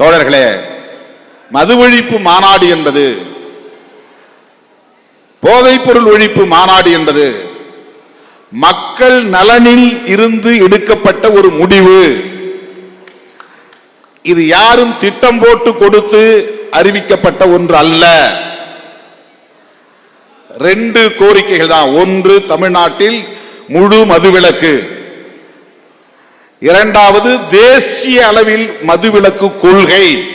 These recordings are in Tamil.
தோழர்களே மது ஒழிப்பு மாநாடு என்பது போதைப்பொருள் ஒழிப்பு மாநாடு என்பது மக்கள் நலனில் இருந்து எடுக்கப்பட்ட ஒரு முடிவு. இது யாரும் திட்டம் போட்டு கொடுத்து அறிவிக்கப்பட்ட ஒன்று அல்ல. ரெண்டு கோரிக்கைகள் தான். ஒன்று தமிழ்நாட்டில் முழு மதுவிலக்கு. இரண்டாவது தேசிய அளவில் மதுவிலக்கு கொள்கை.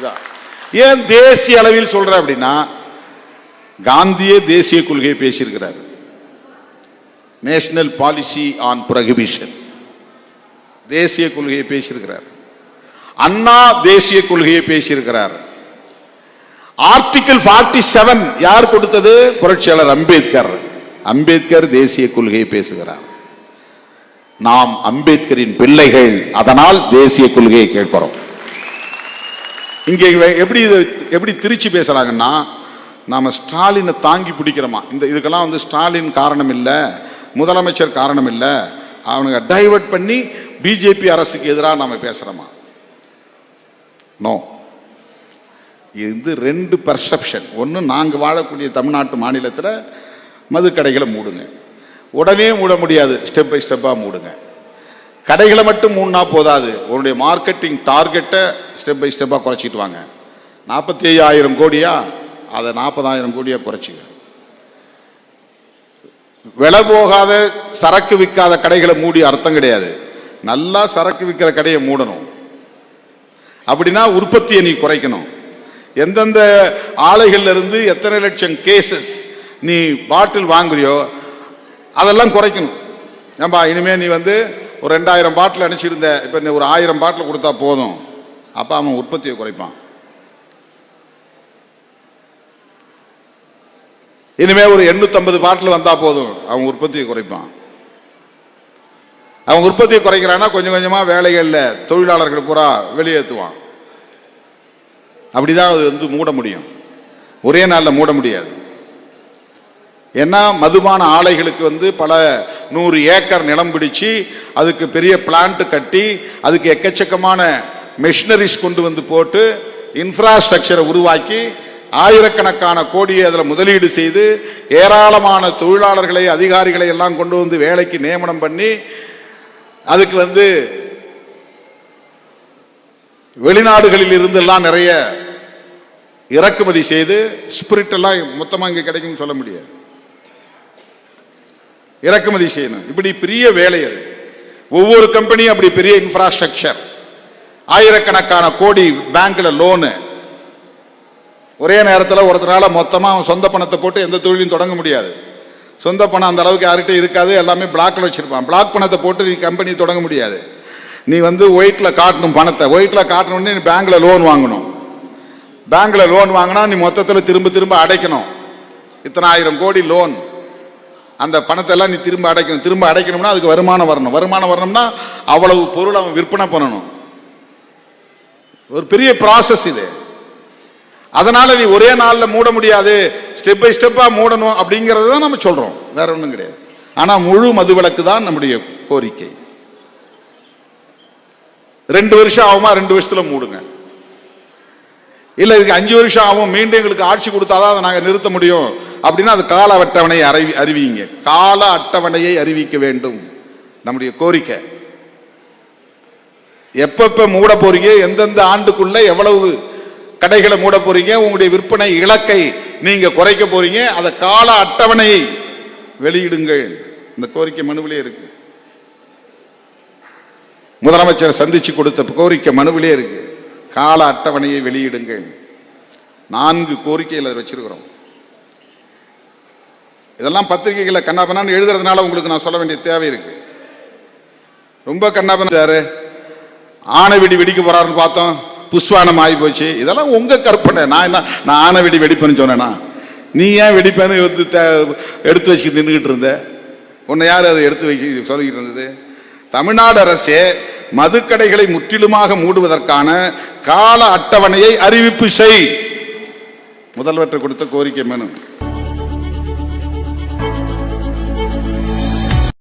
இதான். ஏன் தேசிய அளவில் சொல்ற அப்படின்னா காந்தியே தேசிய கொள்கையை பேசியிருக்கிறார். National policy on prohibition. தேசிய கொள்கையை பேசியிருக்கிறார். அண்ணா தேசிய கொள்கையை பேசியிருக்கிறார். ஆர்டிகிள் 47 செவன் யார் கொடுத்தது? புரட்சியாளர் அம்பேத்கர். அம்பேத்கர் தேசிய கொள்கையை பேசுகிறார். நாம் அம்பேத்கரின் பிள்ளைகள். அதனால் தேசிய கொள்கையை கேட்கிறோம். இங்கே எப்படி இது எப்படி திருச்சி பேசுறாங்கன்னா நாம ஸ்டாலினை தாங்கி பிடிக்கிறோமா? இந்த இதுக்கெல்லாம் வந்து ஸ்டாலின் காரணம் இல்லை முதலமைச்சர் காரணம் இல்லை அவனுங்க டைவர்ட் பண்ணி பிஜேபி அரசுக்கு எதிராக நாம பேசுறோமா? நோ இது ரெண்டு பர்செப்ஷன் ஒன்று நாங்கள் வாழக்கூடிய தமிழ்நாட்டு மாநிலத்தில் மதுக்கடைகளை மூடுங்க. உடனே மூட முடியாது. ஸ்டெப் பை ஸ்டெப்பாக மூடுங்க. கடைகளை மட்டும் மூணா போதாது. உன்னுடைய மார்க்கெட்டிங் டார்கெட்டை ஸ்டெப் பை ஸ்டெப்பாக குறைச்சிட்டு வாங்க. நாற்பத்தி ஐயாயிரம் கோடியா? அதை நாற்பதாயிரம் கோடியாக குறைச்சிங்க விலை போகாத சரக்கு விற்காத கடைகளை மூடி அர்த்தம் கிடையாது. நல்லா சரக்கு விற்கிற கடையை மூடணும். அப்படின்னா உற்பத்தியை நீ குறைக்கணும். எந்தெந்த ஆலைகள்ல இருந்து எத்தனை லட்சம் கேசஸ் நீ பாட்டில் வாங்குறியோ அதெல்லாம் குறைக்கணும். ஏம்பா இனிமே நீ வந்து ஒரு ரெண்டாயிரம் பாட்டில் அனுப்பிச்சிருந்த இப்போ நீ ஒரு ஆயிரம் பாட்டில் கொடுத்தா போதும். அப்போ அவன் உற்பத்தியை குறைப்பான். இனிமே ஒரு எண்ணூத்தம்பது பாட்டில் வந்தா போதும். அவன் உற்பத்தியை குறைப்பான். அவன் உற்பத்தியை குறைக்கிறான்னா கொஞ்சம் கொஞ்சமாக வேலைகளில் தொழிலாளர்கள் பூரா வெளியேற்றுவான். அப்படிதான் அது வந்து மூட முடியும். ஒரே நாளில் மூட முடியாது. ஏன்னா மதுபான ஆலைகளுக்கு வந்து பல நூறு ஏக்கர் நிலம் பிடிச்சு அதுக்கு பெரிய பிளான்ட் கட்டி அதுக்கு எக்கச்சக்கமான மெஷினரிஸ் கொண்டு வந்து போட்டு இன்ஃப்ராஸ்ட்ரக்சரை உருவாக்கி ஆயிரக்கணக்கான கோடியை அதில் முதலீடு செய்து ஏராளமான தொழிலாளர்களை அதிகாரிகளை எல்லாம் கொண்டு வந்து வேலைக்கு நியமனம் பண்ணி அதுக்கு வந்து வெளிநாடுகளில் இருந்தெல்லாம் நிறைய இறக்குமதி செய்து ஸ்பிரிட் எல்லாம் மொத்தமாக இங்கே கிடைக்கும்னு சொல்ல முடியாது. இறக்குமதி செய்யணும். இப்படி பெரிய வேலை அது. ஒவ்வொரு கம்பெனியும் அப்படி பெரிய இன்ஃப்ராஸ்ட்ரக்சர் ஆயிரக்கணக்கான கோடி பேங்க்ல லோனு ஒரே நேரத்தில் ஒருத்தரால மொத்தமாக அவன் சொந்த பணத்தை போட்டு எந்த தொழிலையும் தொடங்க முடியாது. சொந்த பணம் அந்த அளவுக்கு யார்கிட்ட இருக்காது. எல்லாமே பிளாக்ல வச்சிருப்பான். பிளாக் பணத்தை போட்டு நீ கம்பெனி தொடங்க முடியாது. நீ வந்து ஒயிட்டில் காட்டணும் பணத்தை. ஒயிட்ல காட்டணும்னு நீ பேங்க்ல லோன் வாங்கணும். பேங்க்ல லோன் வாங்கினா நீ மொத்தத்தில் திரும்ப திரும்ப அடைக்கணும். இத்தனை ஆயிரம் கோடி லோன் அந்த பணத்தை எல்லாம் நீ திரும்ப அடைக்கணும். திரும்ப அடைக்கணும்னா அதுக்கு வருமானம் வரணும். வருமானம் வரணும்னா அவ்வளவு பொருள் அவன் விற்பனை பண்ணணும். ஒரு பெரிய ப்ராசஸ் இது. அதனால நீ ஒரே நாளில் மூட முடியாது. ஸ்டெப் பை ஸ்டெப்பாக மூடணும் அப்படிங்கிறது தான் நம்ம சொல்கிறோம் வேற ஒன்றும் கிடையாது. ஆனால் முழு மது விளக்கு தான் நம்முடைய கோரிக்கை. ரெண்டு வருஷம் ஆகுமா? ரெண்டு வருஷத்தில் மூடுங்க. இல்லை இதுக்கு அஞ்சு வருஷம் ஆகும். மீண்டும் எங்களுக்கு ஆட்சி கொடுத்தாதான் அதை நாங்கள் நிறுத்த முடியும். அப்படின்னா அது கால அட்டவணையை அறிவி அறிவிங்க கால அட்டவணையை அறிவிக்க வேண்டும். நம்முடைய கோரிக்கை. எப்பப்ப மூட போறீங்க எந்தெந்த ஆண்டுக்குள்ள எவ்வளவு கடைகளை மூட போறீங்க உங்களுடைய விற்பனை இலக்கை நீங்க குறைக்க போறீங்க அதை கால அட்டவணையை வெளியிடுங்கள். இந்த கோரிக்கை மனுவிலே இருக்கு. முதலமைச்சர் சந்திச்சு கொடுத்த கோரிக்கை மனுவிலே இருக்கு. கால அட்டவணையை வெளியிடுங்கள். நான்கு கோரிக்கையில் வச்சிருக்கிறோம். இதெல்லாம் பத்திரிகைகளை கண்ணாபனான்னு எழுதுறதுனால உங்களுக்கு நான் சொல்ல வேண்டிய தேவை இருக்கு. ரொம்ப கண்ணாபனாரு ஆணை வெடி வெடிக்க போறாருன்னு பார்த்தோம். புஷ்வானம் ஆகி போச்சு. இதெல்லாம் உங்க கற்பனை. நான் என்ன நான் ஆணை வெடி வெடிப்பேன்னு சொன்னேனா? நீ ஏன் வெடிப்பேன்னு தே- எடுத்து வச்சுக்கிட்டு நின்றுகிட்டு இருந்த? உன்னை யார் அதை எடுத்து வைக்க சொல்லிக்கிட்டு இருந்தது? தமிழ்நாடு அரசே மதுக்கடைகளை முற்றிலுமாக மூடுவதற்கான கால அட்டவணையை அறிவிப்பு செய். முதல்வற்றை கொடுத்த கோரிக்கை மனு.